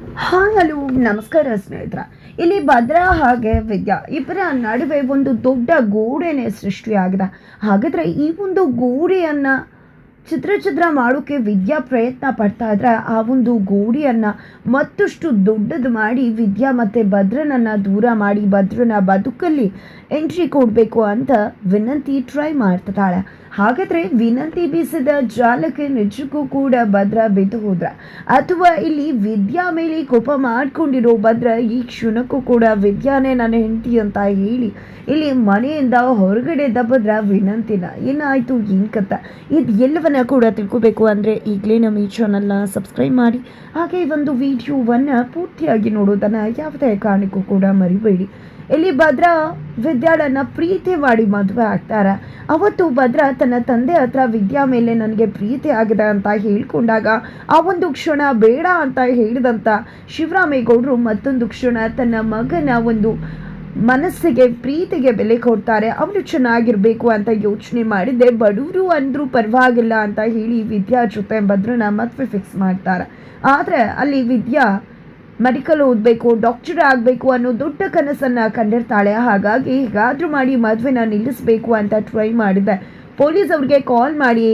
Hi hello, ನಮಸ್ಕಾರ ಸ್ನೇಹಿತರ. ಇಲ್ಲಿ ಭದ್ರಾ ಹಾಗೆ ವಿದ್ಯಾ ಇಬ್ಬರ ನಡುವೆ ಒಂದು ದೊಡ್ಡ ಗೋಡೆನೇ ಸೃಷ್ಟಿಯಾಗಿದೆ. ಹಾಗಾದರೆ ಈ ಒಂದು ಗೋಡೆಯನ್ನು ಚಿತ್ರ ಚಿತ್ರ ಮಾಡೋಕ್ಕೆ ವಿದ್ಯಾ ಪ್ರಯತ್ನ ಪಡ್ತಾ ಇದ್ರೆ ಆ ಒಂದು ಗೋಡೆಯನ್ನು ಮತ್ತಷ್ಟು ದೊಡ್ಡದು ಮಾಡಿ ವಿದ್ಯಾ ಮತ್ತು ಭದ್ರನನ್ನು ದೂರ ಮಾಡಿ ಭದ್ರನ ಬದುಕಲ್ಲಿ ಎಂಟ್ರಿ ಕೊಡಬೇಕು ಅಂತ ವಿನಂತಿ ಟ್ರೈ ಮಾಡ್ತಿದ್ದಾಳೆ. ಹಾಗಾದರೆ ವಿನಂತಿ ಬೀಸಿದ ಜಾಲಕ್ಕೆ ನಿಜಕ್ಕೂ ಕೂಡ ಭದ್ರ ಬಿದ್ದು ಹೋದ್ರ. ಅಥವಾ ಇಲ್ಲಿ ವಿದ್ಯಾ ಮೇಲೆ ಕೋಪ ಮಾಡ್ಕೊಂಡಿರೋ ಭದ್ರ ಈ ಕ್ಷಣಕ್ಕೂ ಕೂಡ ವಿದ್ಯಾನೇ ನನ್ನ ಹೆಂಡತಿ ಅಂತ ಹೇಳಿ ಇಲ್ಲಿ ಮನೆಯಿಂದ ಹೊರಗಡೆ ದಬ್ಬದ್ರ ವಿನಂತಿನ, ಏನಾಯಿತು ಏನು ಕತ್ತ ಇದು ಎಲ್ಲವನ್ನ ಕೂಡ ತಿಳ್ಕೊಬೇಕು ಅಂದರೆ ಈಗಲೇ ನಮ್ಮ ಈ ಚಾನಲ್ನ ಸಬ್ಸ್ಕ್ರೈಬ್ ಮಾಡಿ. ಹಾಗೆ ಒಂದು ವಿಡಿಯೋವನ್ನು ಪೂರ್ತಿಯಾಗಿ ನೋಡೋದನ್ನು ಯಾವುದೇ ಕಾರಣಕ್ಕೂ ಕೂಡ ಮರಿಬೇಡಿ. ಇಲ್ಲಿ ಭದ್ರ ವಿದ್ಯಾಳನ್ನ ಪ್ರೀತಿ ಮಾಡಿ ಮದುವೆ ಆಗ್ತಾರೆ. ಅವತ್ತು ಭದ್ರ ತನ್ನ ತಂದೆ ಹತ್ರ ವಿದ್ಯಾ ಮೇಲೆ ನನಗೆ ಪ್ರೀತಿ ಆಗಿದೆ ಅಂತ ಹೇಳ್ಕೊಂಡಾಗ ಆ ಒಂದು ಕ್ಷಣ ಬೇಡ ಅಂತ ಹೇಳಿದಂಥ ಶಿವರಾಮೇಗೌಡರು ಮತ್ತೊಂದು ಕ್ಷಣ ತನ್ನ ಮಗನ ಒಂದು ಮನಸ್ಸಿಗೆ, ಪ್ರೀತಿಗೆ ಬೆಲೆ ಕೊಡ್ತಾರೆ. ಅವರು ಚೆನ್ನಾಗಿರಬೇಕು ಅಂತ ಯೋಚನೆ ಮಾಡಿದ್ದೆ. ಬಡವರು ಅಂದರೂ ಪರವಾಗಿಲ್ಲ ಅಂತ ಹೇಳಿ ವಿದ್ಯಾ ಜೊತೆ ಭದ್ರನ ಮದುವೆ ಫಿಕ್ಸ್ ಮಾಡ್ತಾರೆ. ಆದರೆ ಅಲ್ಲಿ ವಿದ್ಯಾ ಮೆಡಿಕಲ್ ಓದಬೇಕು ಡಾಕ್ಟರ್ ಆಗಬೇಕು ಅನ್ನೋ ದೊಡ್ಡ ಕನಸನ್ನು ಕಂಡಿರ್ತಾಳೆ. ಹಾಗಾಗಿ ಹೇಗಾದರೂ ಮಾಡಿ ಮದುವೆನ ನಿಲ್ಲಿಸಬೇಕು ಅಂತ ಟ್ರೈ ಮಾಡಿದೆ. ಪೊಲೀಸ್ ಅವ್ರಿಗೆ ಕಾಲ್ ಮಾಡಿ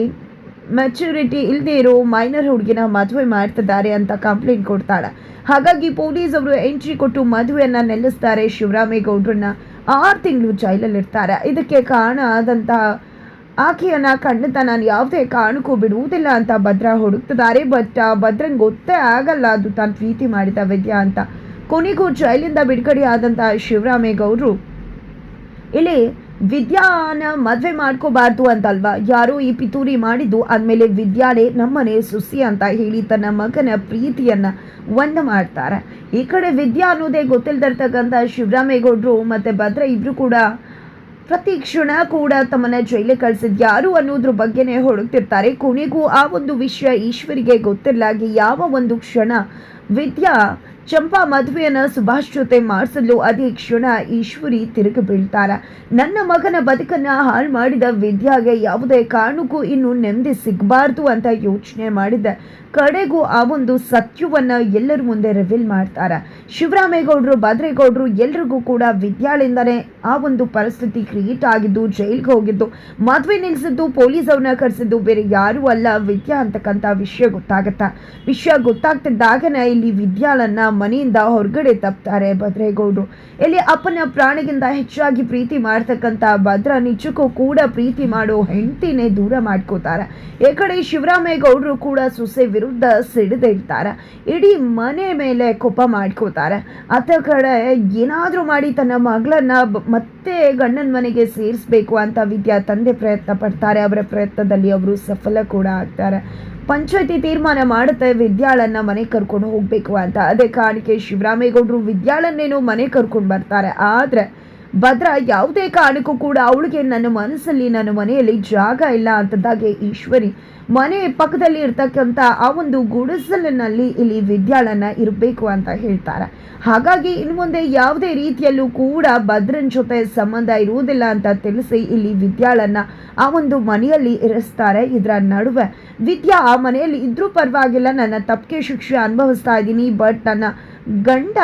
ಮೆಚುರಿಟಿ ಇಲ್ಲದೆ ಇರೋ ಮೈನರ್ ಹುಡುಗಿನ ಮದುವೆ ಮಾಡ್ತಿದ್ದಾರೆ ಅಂತ ಕಂಪ್ಲೇಂಟ್ ಕೊಡ್ತಾಳೆ. ಹಾಗಾಗಿ ಪೊಲೀಸ್ ಅವರು ಎಂಟ್ರಿ ಕೊಟ್ಟು ಮದುವೆಯನ್ನು ನಿಲ್ಲಿಸ್ತಾರೆ ಶಿವರಾಮೇಗೌಡ್ರನ್ನ. ಆರು ತಿಂಗಳು ಜೈಲಲ್ಲಿರ್ತಾರೆ ಇದಕ್ಕೆ ಕಾರಣ ಆದಂತಹ ಆಕೆಯನ್ನ ಖಂಡಿತ ನಾನು ಯಾವುದೇ ಕಾರಣಕ್ಕೂ ಬಿಡುವುದಿಲ್ಲ ಅಂತ ಭದ್ರ ಹುಡುಕ್ತಿದ್ದಾರೆ ಬಟ್ ಭದ್ರಂಗೆ ಗೊತ್ತೇ ಆಗಲ್ಲ ಅದು ತಾನು ಪ್ರೀತಿ ಮಾಡಿದ ವಿದ್ಯಾ ಅಂತ. ಕೊನೆಗೂ ಜೈಲಿಂದ ಬಿಡುಗಡೆ ಆದಂಥ ಶಿವರಾಮೇಗೌಡರು, ಇಲ್ಲಿ ವಿದ್ಯಾನ ಮದುವೆ ಮಾಡ್ಕೋಬಾರ್ದು ಅಂತಲ್ವಾ? ಯಾರು ಈ ಪಿತೂರಿ ಮಾಡಿದ್ದು ಅಂದಮೇಲೆ ವಿದ್ಯಾನೇ ನಮ್ಮನೆ ಸುಸಿ ಅಂತ ಹೇಳಿ ತನ್ನ ಮಗನ ಪ್ರೀತಿಯನ್ನ ಒಂದು ಮಾಡ್ತಾರೆ. ಈ ಕಡೆ ವಿದ್ಯಾ ಅನ್ನೋದೇ ಗೊತ್ತಿಲ್ದಿರ್ತಕ್ಕಂಥ ಶಿವರಾಮೇಗೌಡರು ಮತ್ತು ಭದ್ರ ಇಬ್ಬರು ಕೂಡ ಪ್ರತಿ ಕ್ಷಣ ಕೂಡ ತಮ್ಮನ್ನ ಜೈಲಿಗೆ ಕಳಿಸಿದ್ ಯಾರು ಅನ್ನೋದ್ರ ಬಗ್ಗೆನೇ ಹುಡುಕ್ತಿರ್ತಾರೆ ಕೊನೆಗೂ ಆ ಒಂದು ವಿಷಯ ಈಶ್ವರಿಗೆ ಗೊತ್ತಿರಲಾಗಿ ಯಾವ ಒಂದು ಕ್ಷಣ ವಿದ್ಯಾ, ಚಂಪಾ ಮದುವೆಯನ್ನು ಸುಭಾಷ್ ಜೊತೆ ಮಾಡಿಸಲು ಅದೇ ಕ್ಷಣ ಈಶ್ವರಿ ತಿರುಗಿ ಬೀಳ್ತಾರ ನನ್ನ ಮಗನ ಬದುಕನ್ನು ಹಾಳು ಮಾಡಿದ ವಿದ್ಯಾಗೆ ಯಾವುದೇ ಕಾರಣಕ್ಕೂ ಇನ್ನು ನೆಮ್ಮದಿ ಸಿಗಬಾರ್ದು ಅಂತ ಯೋಚನೆ ಮಾಡಿದ್ದೆ ಕಡೆಗೂ ಆ ಒಂದು ಸತ್ಯವನ್ನು ಎಲ್ಲರ ಮುಂದೆ ರಿವೀಲ್ ಮಾಡ್ತಾರ. ಶಿವರಾಮೇಗೌಡರು, ಭದ್ರೇಗೌಡರು ಎಲ್ರಿಗೂ ಕೂಡ ವಿದ್ಯಾಳಿಂದನೇ ಆ ಒಂದು ಪರಿಸ್ಥಿತಿ ಕ್ರಿಯೇಟ್ ಆಗಿದ್ದು, ಜೈಲ್ಗೆ ಹೋಗಿದ್ದು. ಮದುವೆ ನಿಲ್ಲಿಸಿದ್ದು ಪೊಲೀಸ್ ಅವ್ರನ್ನ ಕರೆಸಿದ್ದು ಬೇರೆ ಯಾರೂ ಅಲ್ಲ. ವಿದ್ಯಾ ಅಂತಕ್ಕಂಥ ವಿಷಯ ಗೊತ್ತಾಗತ್ತಾ? ವಿಷಯ ಗೊತ್ತಾಗ್ತಿದ್ದಾಗನೇ ಇಲ್ಲಿ ವಿದ್ಯಾಳನ್ನ ಮನೆಯಿಂದ ಹೊರಗಡೆ ತಪ್ತಾರೆ ಭದ್ರೇಗೌಡರು. ಇಲ್ಲಿ ಅಪ್ಪನ ಪ್ರಾಣಿಗಿಂತ ಹೆಚ್ಚಾಗಿ ಪ್ರೀತಿ ಮಾಡ್ತಕ್ಕಂಥ ಭದ್ರ ನಿಜಕ್ಕೂ ಕೂಡ ಪ್ರೀತಿ ಮಾಡೋ ಹೆಂಡತಿನೇ ದೂರ ಮಾಡ್ಕೋತಾರೆ. ಈ ಕಡೆ ಶಿವರಾಮೇಗೌಡರು ಕೂಡ ಸೊಸೆ ವಿರುದ್ಧ ಸಿಡಿದಿರ್ತಾರೆ ಇಡೀ ಮನೆ ಮೇಲೆ ಕೋಪ ಮಾಡ್ಕೋತಾರೆ. ಆತ ಕಡೆ ಏನಾದರೂ ಮಾಡಿ ತನ್ನ ಮಗಳನ್ನ ಮತ್ತೆ ಗಂಡನ ಮನೆಗೆ ಸೇರಿಸ್ಬೇಕು ಅಂತ ವಿದ್ಯಾ ತಂದೆ ಪ್ರಯತ್ನ ಪಡ್ತಾರೆ. ಅವರ ಪ್ರಯತ್ನದಲ್ಲಿ ಅವರು ಸಫಲ ಕೂಡ ಆಗ್ತಾರೆ. ಪಂಚಾಯತಿ ತೀರ್ಮಾನ ಮಾಡುತ್ತೆ, ವಿದ್ಯಾಳನ್ನ ಮನೆ ಕರ್ಕೊಂಡು ಹೋಗ್ಬೇಕು ಅಂತ. ಅದೇ ಕಾರಣಕ್ಕೆ ಶಿವರಾಮೇಗೌಡರು, ವಿದ್ಯಾಳನ್ನೇನೋ ಮನೆ ಕರ್ಕೊಂಡು ಬರ್ತಾರೆ. ಆದ್ರೆ ಭದ್ರ ಯಾವುದೇ ಕಾರಣಕ್ಕೂ ಕೂಡ ಅವಳಿಗೆ ನನ್ನ ಮನಸ್ಸಲ್ಲಿ, ನನ್ನ ಮನೆಯಲ್ಲಿ ಜಾಗ ಇಲ್ಲ ಅಂತದಾಗೆ ಈಶ್ವರಿ ಮನೆ ಪಕ್ಕದಲ್ಲಿ ಇರ್ತಕ್ಕಂಥ ಆ ಒಂದು ಗುಡಿಸಲಿನಲ್ಲಿ ಇಲ್ಲಿ ವಿದ್ಯಾಳನ್ನ ಇರಬೇಕು ಅಂತ ಹೇಳ್ತಾರೆ. ಹಾಗಾಗಿ ಇನ್ನು ಮುಂದೆ ಯಾವುದೇ ರೀತಿಯಲ್ಲೂ ಕೂಡ ಭದ್ರನ ಜೊತೆ ಸಂಬಂಧ ಇರುವುದಿಲ್ಲ ಅಂತ ತಿಳಿಸಿ ಇಲ್ಲಿ ವಿದ್ಯಾಳನ್ನ ಆ ಒಂದು ಮನೆಯಲ್ಲಿ ಇರಿಸ್ತಾರೆ. ಇದರ ನಡುವೆ ವಿದ್ಯಾ ಆ ಮನೆಯಲ್ಲಿ ಇದ್ರೂ ಪರವಾಗಿಲ್ಲ, ನನ್ನ ತಪ್ಪಿಗೆ ಶಿಕ್ಷೆ ಅನುಭವಿಸ್ತಾ ಇದ್ದೀನಿ, ಬಟ್ ನನ್ನ ಗಂಡ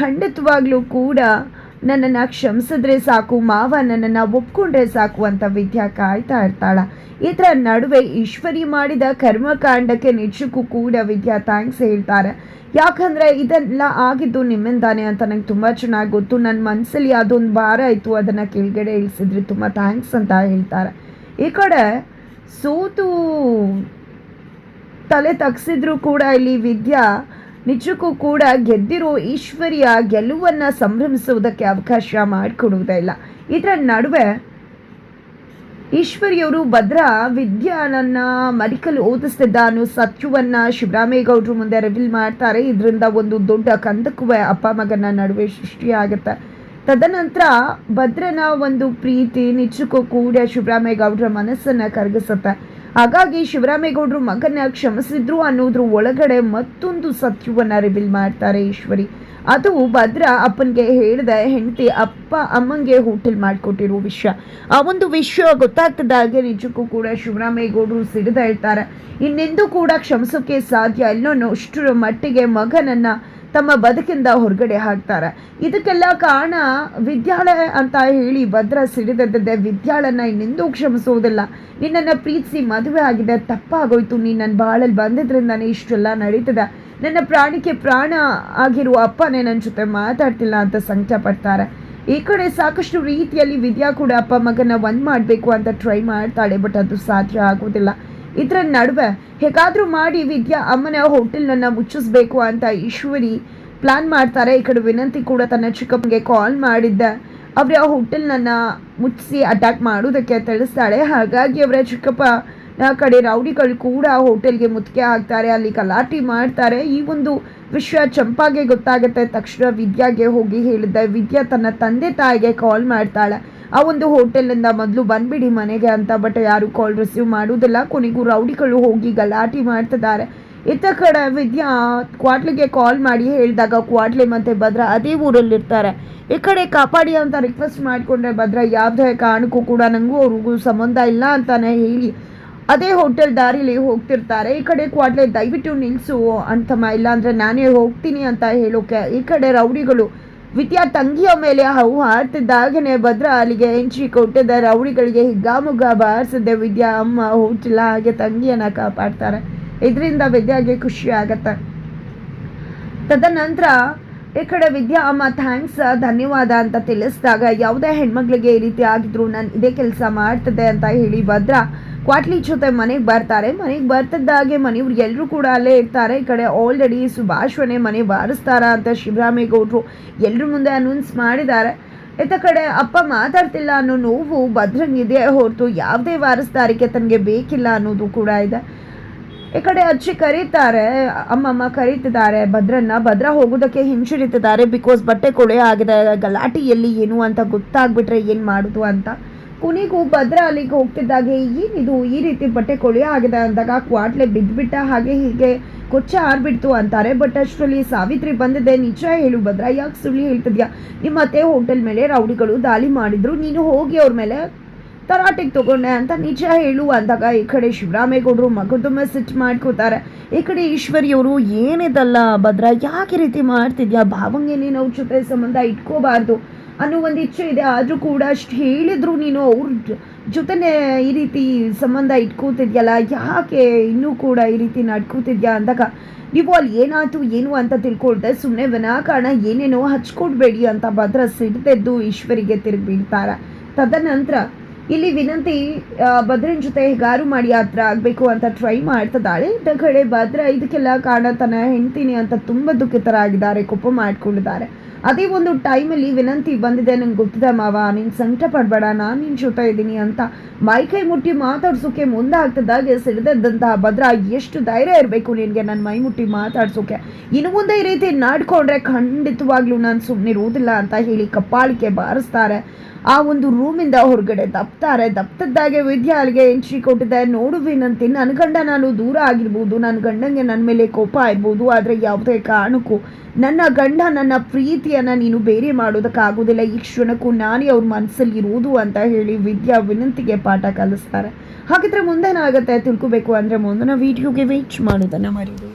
ಖಂಡಿತವಾಗ್ಲೂ ಕೂಡ ನನ್ನನ್ನು ಕ್ಷಮಿಸಿದ್ರೆ ಸಾಕು, ಮಾವ ನನ್ನನ್ನು ಒಪ್ಕೊಂಡ್ರೆ ಸಾಕು ಅಂತ ವಿದ್ಯಾ ಕಾಯ್ತಾ ಇರ್ತಾಳ. ಇದರ ನಡುವೆ ಈಶ್ವರಿ ಮಾಡಿದ ಕರ್ಮಕಾಂಡಕ್ಕೆ ನಿಜಕ್ಕೂ ಕೂಡ ವಿದ್ಯಾ ಥ್ಯಾಂಕ್ಸ್ ಹೇಳ್ತಾರೆ. ಯಾಕಂದರೆ ಇದೆಲ್ಲ ಆಗಿದ್ದು ನಿಮ್ಮಿಂದಾನೆ ಅಂತ ನಂಗೆ ತುಂಬ ಚೆನ್ನಾಗಿ ಗೊತ್ತು. ನನ್ನ ಮನಸ್ಸಲ್ಲಿ ಅದೊಂದು ಭಾರ ಇತ್ತು, ಅದನ್ನು ಕೆಳಗಡೆ ಇಳಿಸಿದ್ರಿ ತುಂಬ ಥ್ಯಾಂಕ್ಸ್ ಅಂತ ಹೇಳ್ತಾರೆ. ಈ ಕಡೆ ಸೋತು ತಲೆ ತಗ್ಸಿದ್ರು ಕೂಡ ಇಲ್ಲಿ ವಿದ್ಯಾ ನಿಜಕ್ಕೂ ಕೂಡ ಗೆದ್ದಿರೋ ಈಶ್ವರಿಯ ಗೆಲುವನ್ನು ಸಂಭ್ರಮಿಸುವುದಕ್ಕೆ ಅವಕಾಶ ಮಾಡಿಕೊಡುವುದೇ ಇಲ್ಲ. ಇದರ ನಡುವೆ ಈಶ್ವರಿಯವರು ಭದ್ರ ವಿದ್ಯಾನನ್ನ ಮರಿಕಲ್ ಓದಿಸ್ತಿದ್ದ ಅನ್ನೋ ಸತ್ಯವನ್ನ ಶಿವರಾಮೇಗೌಡರು ಮುಂದೆ ರಿವೀಲ್ ಮಾಡ್ತಾರೆ. ಇದರಿಂದ ಒಂದು ದೊಡ್ಡ ಕಂದಕುವೆ ಅಪ್ಪ ಮಗನ ನಡುವೆ ಸೃಷ್ಟಿಯಾಗುತ್ತೆ. ತದನಂತರ ಭದ್ರನ ಒಂದು ಪ್ರೀತಿ ನಿಜಕ್ಕೂ ಕೂಡ ಶಿವರಾಮೇಗೌಡರ ಮನಸ್ಸನ್ನು ಕರಗಿಸುತ್ತೆ. ಹಾಗಾಗಿ ಶಿವರಾಮೇಗೌಡರು ಮಗನ ಕ್ಷಮಿಸಿದ್ರು ಅನ್ನೋದ್ರ ಒಳಗಡೆ ಮತ್ತೊಂದು ಸತ್ಯವನ್ನ ರಿವೀಲ್ ಮಾಡ್ತಾರೆ ಈಶ್ವರಿ. ಅದು ಭದ್ರ ಅಪ್ಪನಿಗೆ ಹೇಳಿದ, ಹೆಂಡತಿ ಅಪ್ಪ ಅಮ್ಮಂಗೆ ಹೋಟೆಲ್ ಮಾಡಿಕೊಟ್ಟಿರೋ ವಿಷಯ. ಆ ಒಂದು ವಿಷಯ ಗೊತ್ತಾಗ್ತದಾಗೆ ನಿಜಕ್ಕೂ ಕೂಡ ಶಿವರಾಮೇಗೌಡರು ಸಿಡಿದ ಹೇಳ್ತಾರೆ. ಇನ್ನೆಂದೂ ಕೂಡ ಕ್ಷಮಿಸೋಕೆ ಸಾಧ್ಯ ಇಲ್ಲೋನು ಅಷ್ಟರ ಮಟ್ಟಿಗೆ ಮಗನನ್ನ ತಮ್ಮ ಬದುಕಿಂದ ಹೊರಗಡೆ ಹಾಕ್ತಾರೆ. ಇದಕ್ಕೆಲ್ಲ ಕಾರಣ ವಿದ್ಯಾಳಯ ಅಂತ ಹೇಳಿ ಭದ್ರ ಸಿಡಿದದ್ದೇ ವಿದ್ಯಾಳನ್ನ ಇನ್ನೆಂದೂ ಕ್ಷಮಿಸೋದಿಲ್ಲ ನಿನ್ನನ್ನು ಪ್ರೀತಿಸಿ ಮದುವೆ ಆಗಿದೆ. ತಪ್ಪಾಗೋಯ್ತು. ನೀನು ನನ್ನ ಬಾಳಲ್ಲಿ ಬಂದಿದ್ರಿಂದಾನೇ ಇಷ್ಟೆಲ್ಲ ನಡೀತದೆ. ನನ್ನ ಪ್ರಾಣಕ್ಕೆ ಪ್ರಾಣ ಆಗಿರುವ ಅಪ್ಪನೇ ನನ್ನ ಜೊತೆ ಮಾತಾಡ್ತಿಲ್ಲ ಅಂತ ಸಂಕಟ ಪಡ್ತಾರೆ ಈ ಕಡೆ ಸಾಕಷ್ಟು ರೀತಿಯಲ್ಲಿ ವಿದ್ಯಾ ಕೂಡ ಅಪ್ಪ ಮಗನ ಒಂದು ಮಾಡಬೇಕು ಅಂತ ಟ್ರೈ ಮಾಡ್ತಾಳೆ ಬಟ್ ಅದು ಸಾಧ್ಯ ಆಗೋದಿಲ್ಲ. ಇದರ ನಡುವೆ ಹೇಗಾದರೂ ಮಾಡಿ ವಿದ್ಯಾ ಅಮ್ಮನ ಹೋಟೆಲ್ನನ್ನು ಮುಚ್ಚಿಸ್ಬೇಕು ಅಂತ ಈಶ್ವರಿ ಪ್ಲಾನ್ ಮಾಡ್ತಾರೆ. ಈ ಕಡೆ ವಿನಂತಿ ಕೂಡ ತನ್ನ ಚಿಕ್ಕಪ್ಪಗೆ ಕಾಲ್ ಮಾಡಿದ್ದ. ಅವರ ಹೋಟೆಲ್ನನ್ನು ಮುಚ್ಚಿಸಿ ಅಟ್ಯಾಕ್ ಮಾಡೋದಕ್ಕೆ ತಿಳಿಸ್ತಾಳೆ. ಹಾಗಾಗಿ ಅವರ ಚಿಕ್ಕಪ್ಪ ಕಡೆ ರೌಡಿಗಳು ಕೂಡ ಹೋಟೆಲ್ಗೆ ಮುತ್ತಿಗೆ ಹಾಕ್ತಾರೆ. ಅಲ್ಲಿ ಗಲಾಟೆ ಮಾಡ್ತಾರೆ. ಈ ಒಂದು ವಿಷಯ ಚಂಪಾಗೆ ಗೊತ್ತಾಗುತ್ತೆ. ತಕ್ಷಣ ವಿದ್ಯಾಗೆ ಹೋಗಿ ಹೇಳಿದ್ದೆ. ವಿದ್ಯಾ ತನ್ನ ತಂದೆ ತಾಯಿಗೆ ಕಾಲ್ ಮಾಡ್ತಾಳೆ. ಆ ಒಂದು ಹೋಟೆಲಿಂದ ಮೊದಲು ಬಂದ್ಬಿಡಿ ಮನೆಗೆ ಅಂತ, ಬಟ್ ಯಾರು ಕಾಲ್ ರಿಸೀವ್ ಮಾಡೋದಿಲ್ಲ ಕೊನೆಗೂ ರೌಡಿಗಳು ಹೋಗಿ ಗಲಾಟೆ ಮಾಡ್ತಿದ್ದಾರೆ. ಇತ್ತ ಕಡೆ ವಿದ್ಯಾ ಕ್ವಾಟ್ಲಿಗೆ ಕಾಲ್ ಮಾಡಿ ಹೇಳಿದಾಗ ಕ್ವಾಟ್ಲಿ ಮತ್ತೆ ಭದ್ರ ಅದೇ ಊರಲ್ಲಿರ್ತಾರೆ. ಈ ಕಡೆ ಕಾಪಾಡಿ ಅಂತ ರಿಕ್ವೆಸ್ಟ್ ಮಾಡಿಕೊಂಡ್ರೆ ಭದ್ರ, ಯಾವುದೇ ಕಾರಣಕ್ಕೂ ಕೂಡ ನನಗೂ ಅವ್ರಿಗೂ ಸಂಬಂಧ ಇಲ್ಲ ಅಂತಾನೆ ಹೇಳಿ ಅದೇ ಹೋಟೆಲ್ ದಾರಿಲಿ ಹೋಗ್ತಿರ್ತಾರೆ. ಈ ಕಡೆ ಕ್ವಾಟ್ಲೆ, ದಯವಿಟ್ಟು ನಿಲ್ಸು, ಅಂತಮ್ಮ, ಇಲ್ಲಾಂದ್ರೆ ನಾನೇ ಹೋಗ್ತೀನಿ ಅಂತ ಹೇಳೋಕೆ ಈ ಕಡೆ ರೌಡಿಗಳು ವಿದ್ಯಾ ತಂಗಿಯ ಮೇಲೆ ಹೌಹಾರ್ತಿದ್ದಾಗನೆ ಭದ್ರಾ ಅಲ್ಲಿಗೆ ಎಂಟ್ರಿ ಕೊಟ್ಟಿದ್ದ ರೌಡಿಗಳಿಗೆ ಹಿಗ್ಗಾಮುಗ್ಗ ಬಾರಿಸಿದ್ದೆ. ವಿದ್ಯಾ ಅಮ್ಮ ಹೋಗ್ತಿಲ್ಲ ಹಾಗೆ ತಂಗಿಯನ್ನ ಕಾಪಾಡ್ತಾರೆ. ಇದರಿಂದ ವಿದ್ಯಾಗೆ ಖುಷಿ ಆಗತ್ತೆ. ತದನಂತರ ಈ ಕಡೆ ವಿದ್ಯಾ ಅಮ್ಮ ಥ್ಯಾಂಕ್ಸ್ ಧನ್ಯವಾದ ಅಂತ ತಿಳಿಸಿದಾಗ, ಯಾವುದೇ ಹೆಣ್ಮಕ್ಳಿಗೆ ಈ ರೀತಿ ಆಗಿದ್ರು, ನಾನು ಇದೇ ಕೆಲಸ ಮಾಡ್ತದೆ ಅಂತ ಹೇಳಿ ಭದ್ರ ಕ್ವಾಟ್ಲಿ ಜೊತೆ ಮನೆಗೆ ಬರ್ತಾರೆ. ಮನೆಗೆ ಬರ್ತಿದ್ದಾಗೆ ಮನೆಯವ್ರು ಎಲ್ಲರೂ ಕೂಡ ಅಲ್ಲೇ ಇರ್ತಾರೆ. ಈ ಕಡೆ ಆಲ್ರೆಡಿ ಸುಭಾಷ್ವನೇ ಮನೆ ಬಾರಿಸ್ತಾರ ಅಂತ ಶಿವರಾಮೇಗೌಡರು ಎಲ್ಲರ ಮುಂದೆ ಅನೌನ್ಸ್ ಮಾಡಿದ್ದಾರೆ. ಇತ್ತ ಕಡೆ ಅಪ್ಪ ಮಾತಾಡ್ತಿಲ್ಲ ಅನ್ನೋ ನೋವು ಭದ್ರಂಗಿದೆ ಹೊರತು ಯಾವುದೇ ವಾರಸ್ದಾರಿಕೆ ತನಗೆ ಬೇಕಿಲ್ಲ ಅನ್ನೋದು ಕೂಡ ಇದೆ. ಈ ಕಡೆ ಅಜ್ಜಿ ಕರೀತಾರೆ, ಅಮ್ಮಮ್ಮ ಕರೀತಿದ್ದಾರೆ, ಭದ್ರನ್ನ. ಭದ್ರ ಹೋಗೋದಕ್ಕೆ ಹಿಂಜರಿತಿದ್ದಾರೆ ಬಿಕಾಸ್ ಬಟ್ಟೆ ಕೊಳೆ ಆಗಿದೆ, ಗಲಾಟೆಯಲ್ಲಿ ಏನು ಅಂತ ಗೊತ್ತಾಗ್ಬಿಟ್ರೆ ಏನು ಮಾಡೋದು ಅಂತ. ಕೊನೆಗೂ ಭದ್ರ ಅಲ್ಲಿಗೆ ಹೋಗ್ತಿದ್ದಾಗೆ ಏನಿದು ಈ ರೀತಿ ಬಟ್ಟೆ ಕೊಳೆ ಆಗಿದೆ ಅಂದಾಗ ಕ್ವಾಟ್ಲೆ ಬಿದ್ದುಬಿಟ್ಟ ಹಾಗೆ ಹೀಗೆ ಕೊಚ್ಚ ಆರ್ಬಿಡ್ತು ಅಂತಾರೆ. ಬಟ್ ಅಷ್ಟರಲ್ಲಿ ಸಾವಿತ್ರಿ ಬಂದಿದೆ. ನಿಜ ಹೇಳು ಭದ್ರ, ಯಾಕೆ ಸುಳ್ಳು ಹೇಳ್ತಿದ್ಯಾ? ನಿಮ್ಮ ಅತ್ತೆ ಹೋಟೆಲ್ ಮೇಲೆ ರೌಡಿಗಳು ದಾಳಿ ಮಾಡಿದ್ರು. ನೀನು ಹೋಗಿ ಅವ್ರ ಮೇಲೆ ತರಾಟೆಗೆ ತಗೊಂಡೆ ಅಂತ ನಿಜ ಹೇಳು ಅಂದಾಗ ಈ ಕಡೆ ಶಿವರಾಮೇಗೌಡರು ಮಗದೊಮ್ಮೆ ಸಿಟ್ ಮಾಡ್ಕೋತಾರೆ. ಈ ಕಡೆ ಈಶ್ವರಿಯವರು, ಏನಿದಲ್ಲ ಭದ್ರ, ಯಾಕೆ ರೀತಿ ಮಾಡ್ತಿದ್ಯಾ? ಭಾವಂಗೆ ನೀನು ಅವ್ರ ಜೊತೆ ಸಂಬಂಧ ಇಟ್ಕೋಬಾರ್ದು. ಅನ್ನೋ ಒಂದು ಇಚ್ಛೆ ಇದೆ. ಆದರೂ ಕೂಡ ಅಷ್ಟು ಹೇಳಿದ್ರು ನೀನು, ಅವ್ರ ಜೊತೆನೇ ಈ ರೀತಿ ಸಂಬಂಧ ಇಟ್ಕೋತಿದ್ಯಲ್ಲ, ಯಾಕೆ ಇನ್ನೂ ಕೂಡ ಈ ರೀತಿ ನಡ್ಕೋತಿದ್ಯಾ ಅಂದಾಗ, ನೀವು ಅಲ್ಲಿ ಏನಾಯ್ತು, ಏನು ಅಂತ ತಿಳ್ಕೊಳ್ತೆ ಸುಮ್ಮನೆ ವಿನಾಕಾರಣ ಏನೇನೋ ಹಚ್ಕೊಡ್ಬೇಡಿ ಅಂತ ಭದ್ರ ಸಿಡ್ದೆದ್ದು ಈಶ್ವರಿಗೆ ತಿರುಗಿ ತದನಂತರ ಇಲ್ಲಿ ವಿನಂತಿ ಭದ್ರನ ಜೊತೆ ಹೆಗಾರು ಮಾಡಿ ಹತ್ರ ಆಗಬೇಕು ಅಂತ ಟ್ರೈ ಮಾಡ್ತದಾಳೆ ಇದ್ದ ಕಡೆ ಭದ್ರ, ಇದಕ್ಕೆಲ್ಲ ಕಾರಣ ತನ್ನ ಹೆಂಡ್ತೀನಿ ಅಂತ ತುಂಬ ದುಃಖಿತರಾಗಿದ್ದಾರೆ, ಕೋಪ ಮಾಡ್ಕೊಂಡಿದ್ದಾರೆ. ಅದೇ ಒಂದು ಟೈಮಲ್ಲಿ ವಿನಂತಿ ಬಂದಿದೆ, ನಂಗೆ ಗೊತ್ತಿದೆ ಮಾವ. ನೀನು ಸಂಕಟ ಪಡಬೇಡ ನಾನು ನಿನ್ನ ಜೊತೆ ಇದ್ದೀನಿ ಅಂತ ಮೈಕೈ ಮುಟ್ಟಿ ಮಾತಾಡ್ಸೋಕೆ ಮುಂದಾಗ್ತಿದ್ದಾಗೆ ಸಿಡಿದಂತಹ ಭದ್ರ. ಎಷ್ಟು ಧೈರ್ಯ ಇರಬೇಕು ನಿನಗೆ ನನ್ನ ಮೈ ಮುಟ್ಟಿ ಮಾತಾಡ್ಸೋಕೆ. ಇನ್ನು ಮುಂದೆ ಈ ರೀತಿ ನಡ್ಕೊಂಡ್ರೆ ಖಂಡಿತವಾಗ್ಲೂ ನಾನು ಸುಮ್ಮನಿರುವುದಿಲ್ಲ ಅಂತ ಹೇಳಿ ಕಪ್ಪಾಳಿಕೆ ಬಾರಿಸ್ತಾರೆ. ಆ ಒಂದು ರೂಮಿಂದ ಹೊರಗಡೆ ದಪ್ತಾರೆ. ದಪ್ತದ್ದಾಗೆ ವಿದ್ಯಾ ಅಲ್ಲಿಗೆ ಎಂಟ್ರಿ ಕೊಟ್ಟಿದೆ. ನೋಡು ವಿನಂತಿ ನನ್ನ ಗಂಡ ನಾನು ದೂರ ಆಗಿರ್ಬೋದು. ನನ್ನ ಗಂಡಂಗೆ ನನ್ನ ಮೇಲೆ ಕೋಪ ಇರ್ಬೋದು. ಆದರೆ ಯಾವುದೇ ಕಾರಣಕ್ಕೂ ನನ್ನ ಗಂಡ ನನ್ನ ಪ್ರೀತಿಯನ್ನು ನೀನು ಬೇರೆ ಮಾಡೋದಕ್ಕಾಗೋದಿಲ್ಲ ಈ ಕ್ಷಣಕ್ಕೂ ನಾನೇ ಅವ್ರ ಮನಸ್ಸಲ್ಲಿ ಇರುವುದು ಅಂತ ಹೇಳಿ ವಿದ್ಯಾ ವಿನಂತಿಗೆ ಪಾಠ ಕಲಿಸ್ತಾರೆ. ಹಾಗಿದ್ರೆ ಮುಂದೇನಾಗುತ್ತೆ ತಿಳ್ಕೊಬೇಕು ಅಂದರೆ ಮುಂದಿನ ವೀಡಿಯೋಗೆ ವೇಟ್ ಮಾಡೋದನ್ನು ಮರೀರಿ